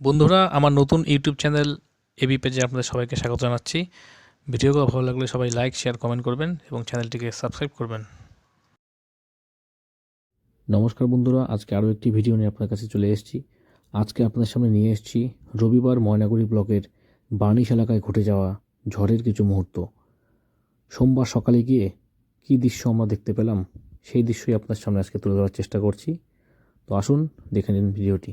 বন্ধুরা, আমার নতুন ইউটিউব চ্যানেল এবি পেজে আপনাদের সবাইকে স্বাগত জানাচ্ছি। ভিডিওগুলো ভালো লাগলে সবাই লাইক, শেয়ার, কমেন্ট করবেন এবং চ্যানেলটিকে সাবস্ক্রাইব করবেন। নমস্কার বন্ধুরা, আজকে আরও একটি ভিডিও নিয়ে আপনার কাছে চলে এসেছি। আজকে আপনাদের সামনে নিয়ে এসেছি রবিবার ময়নাগুড়ি ব্লকের বার্নিশ এলাকায় ঘটে যাওয়া ঝড়ের কিছু মুহূর্ত। সোমবার সকালে গিয়ে কী দৃশ্য আমরা দেখতে পেলাম, সেই দৃশ্যই আপনার সামনে আজকে তুলে ধরার চেষ্টা করছি। তো আসুন, দেখে নিন ভিডিওটি।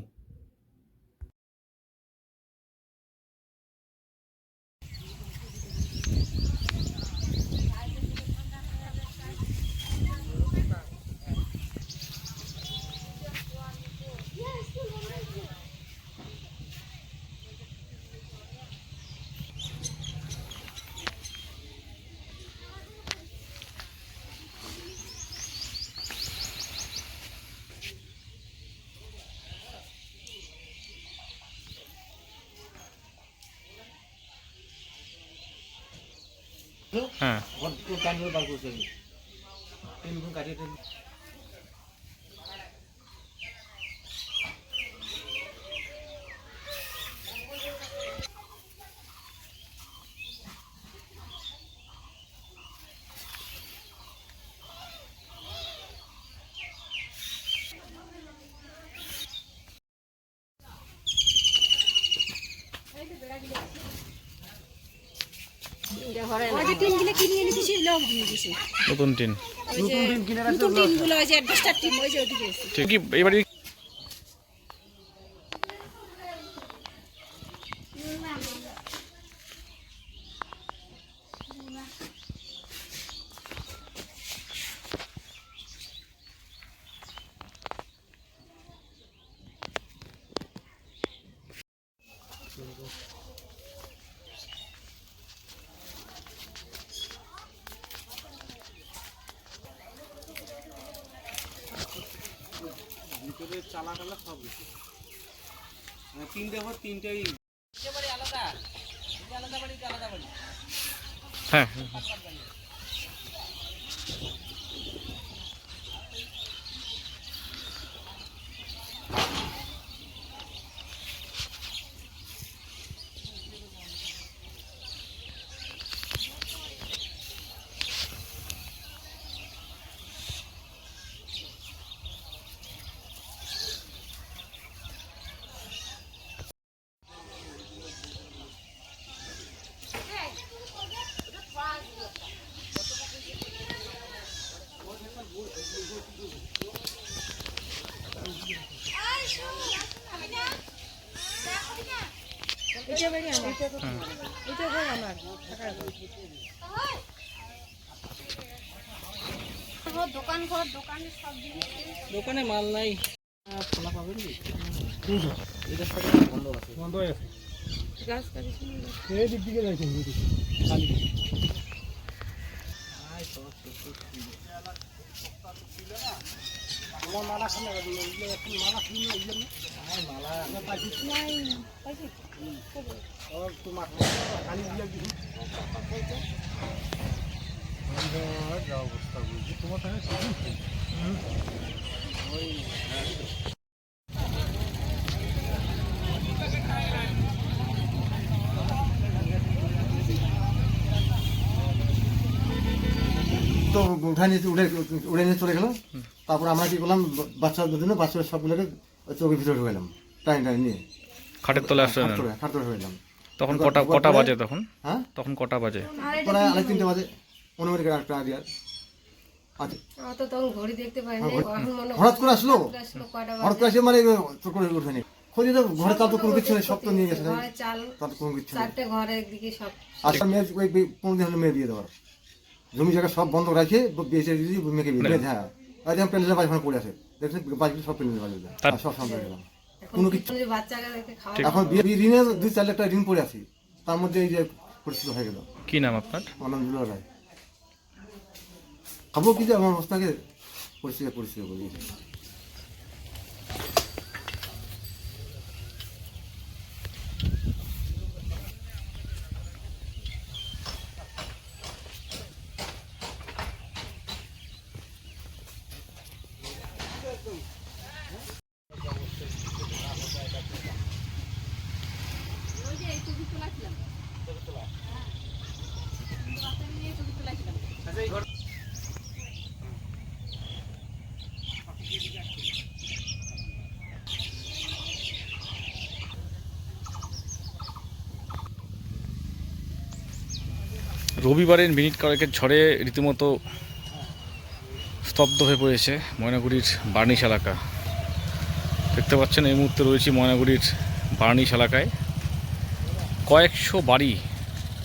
হ্যাঁ ওই যে টিনগুলো কিনে এনেছিস লোক দিয়েছিস নতুন টিন। কিনে যে নতুন টিনগুলো ওই যে অ্যাডভেস্টার টিন ওই যে ওদিকে। ঠিক কি এবারে ভিতরে চালা টালা সব কিছু মানে তিনটে ঘর তিনটেই। হ্যাঁ। এটা বাড়ি আমার। এটা ঘর আমার দোকান ঘর দোকানে সব দোকানে মাল নাই। খোলা পাবেন এটা বন্ধ আছে। বন্ধ হয়ে গেছে কাটিস এই দিক দিকে যাইছেন খালি। মালা খানে এখন মালা কিনে এগুলো মালা পাইছি আর তোমার খালি দিলে দিছি যা অবস্থা বুঝছি তোমার তাহলে তো উঠে নিয়ে উড়ে উড়ে নিয়ে চলে গেল। তারপর আমরা কি করলাম বাচ্চাদের জন্য বাচ্চাদের সবগুলোকে ওই চোখের ভিতরে ঢুকে ঢুকাইলাম টাইম টাইম নিয়ে। খাটের তলে আসলেন খাট করে খাট ঢুকাইলাম। তখন কটা কটা বাজে তখন? হ্যাঁ? তখন কটা বাজে? প্রায় আড়াই তিনটে বাজে। অনুমানিক একটা আইডিয়া আচ্ছা। পাই মনে হঠাৎ করে আসলো? আসলো হঠাৎ করে আসে মানে তোর করে উঠে খোঁজে তো ঘরে তো কোনো কিছু নেই সব তো নিয়ে গেছে। তার কোনো কিছু নেই। মেয়ে ওই পনেরো দিন হলো মেয়ে বিয়ে দেওয়ার। জমি জায়গা সব বন্ধ রাখে বেঁচে দিদি দিয়ে মেয়েকে বিয়ে দিয়ে হ্যাঁ। আর যেমন প্যান্ডেলের ওখানে পড়ে আছে। দেখছেন বাড়িগুলো সব প্যান্ডেলের বাড়ি আর সব সামনে গেলাম কোনো কিছু এখন বিয়ে বিয়ে ঋণে দুই চার লাখ টাকা ঋণ পড়ে আছি। তার মধ্যে এই যে পরিস্থিতি হয়ে গেল। কি নাম আপনার? আনন্দুল্লাহ রায়। খাব কি যে আমার অবস্থাকে পরিস্থিতি পরিস্থিতি করে রবিবারের মিনিট কয়েকের ঝড়ে রীতিমতো স্তব্ধ হয়ে পড়েছে ময়নাগুড়ির বার্নিশ এলাকা। দেখতে পাচ্ছেন এই মুহূর্তে রয়েছি ময়নাগুড়ির বার্নিশ এলাকায়। কয়েকশো বাড়ি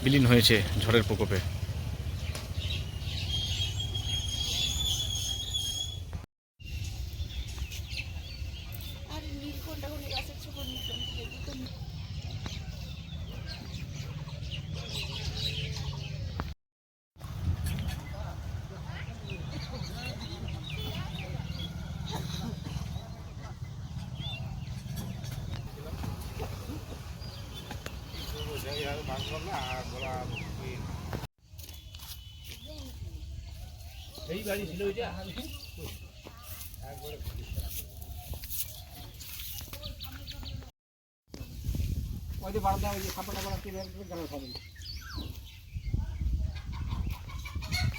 বিলীন হয়েছে ঝড়ের প্রকোপে। এই বাড়ি ছিল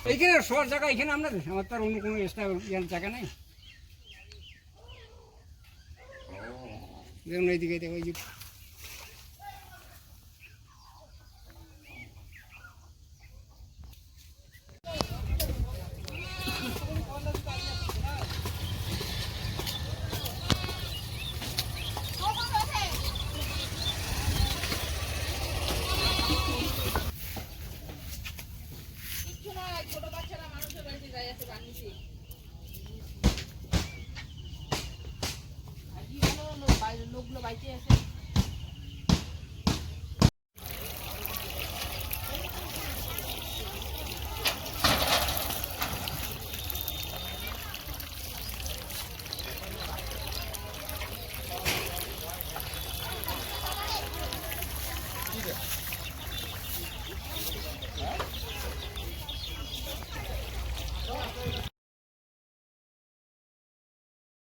এইখানে শহর জায়গা এখানে আমরা আমার তো অন্য কোনো এক্সট্রা জায়গা নেই। দেখুন এইদিকে দেখো এই Lô bảy.